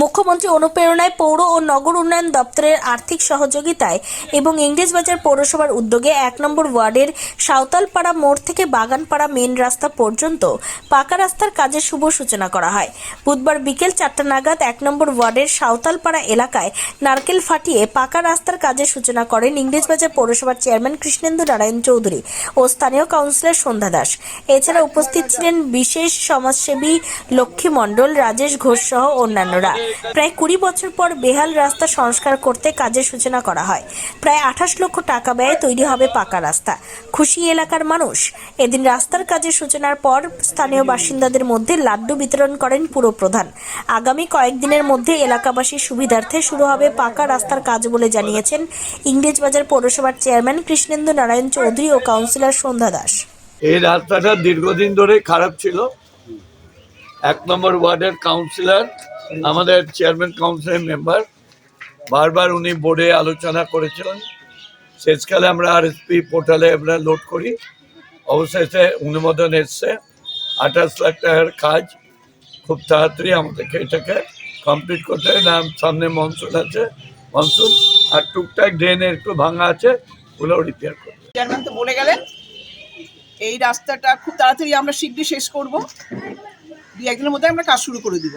মুখ্যমন্ত্রী অনুপ্রেরণায় পৌর ও নগর উন্নয়ন দপ্তরের আর্থিক সহযোগিতায় এবং ইংরেজবাজার পৌরসভার উদ্যোগে এক নম্বর ওয়ার্ডের সাঁওতালপাড়া মোড় থেকে বাগানপাড়া মেন রাস্তা পর্যন্ত পাকা রাস্তার কাজের শুভ সূচনা করা হয়। বুধবার বিকেল চারটা নাগাদ এক নম্বর ওয়ার্ডের সাঁওতালপাড়া এলাকায় নারকেল ফাটিয়ে পাকা রাস্তার কাজের সূচনা করেন ইংরেজবাজার পৌরসভার চেয়ারম্যান কৃষ্ণেন্দু নারায়ণ চৌধুরী ও স্থানীয় কাউন্সিলর সন্ধ্যা দাস। এছাড়া উপস্থিত ছিলেন বিশেষ সমাজসেবী লক্ষ্মী মণ্ডল, রাজেশ ঘোষ সহ অন্যান্যরা। প্রায় কুড়ি বছর পর বেহাল রাস্তা সংস্কার করতে কাজের সূচনা করা হয়। প্রায় আঠাশ লক্ষ টাকা ব্যয়ে তৈরি হবে পাকা রাস্তা। খুশি এলাকার মানুষ এদিন রাস্তার কাজের সূচনার পর স্থানীয় বাসিন্দাদের মধ্যে লাড্ডু বিতরণ করেন পুরপ্রধান আগামী কয়েকদিনের মধ্যে এলাকাবাসীর সুবিধার্থে শুরু হবে পাকা রাস্তার কাজ বলে জানিয়েছেন ইংরেজবাজার পৌরসভার চেয়ারম্যান কৃষ্ণেন্দু নারায়ণ চৌধুরী ও কাউন্সিলর সন্ধ্যা দাস। এই রাস্তাটা দীর্ঘদিন ধরে খারাপ ছিল। এক নম্বর ওয়ার্ডের কাউন্সিলর আমাদের চেয়ারম্যান কাউন্সিলের মেম্বার বারবার উনি বোর্ডে আলোচনা করেছিলেন শেষকালে আমরা আর আরএসপি পোর্টালে আমরা লোড করি। অবশেষে অনুমোদন এসছে। আঠাশ লাখ টাকার কাজ। খুব তাড়াতাড়ি আমাদেরকে এটাকে কমপ্লিট করতে হবে। না সামনে মনসুন আছে। মনসুন আর টুকটাক ড্রেনে একটু ভাঙা আছে, ওগুলো রিপেয়ার করবে চেয়ারম্যান তো বলে গেলেন, এই রাস্তাটা খুব তাড়াতাড়ি আমরা শীঘ্রই শেষ করব। দু একদিনের মধ্যে আমরা কাজ শুরু করে দিব।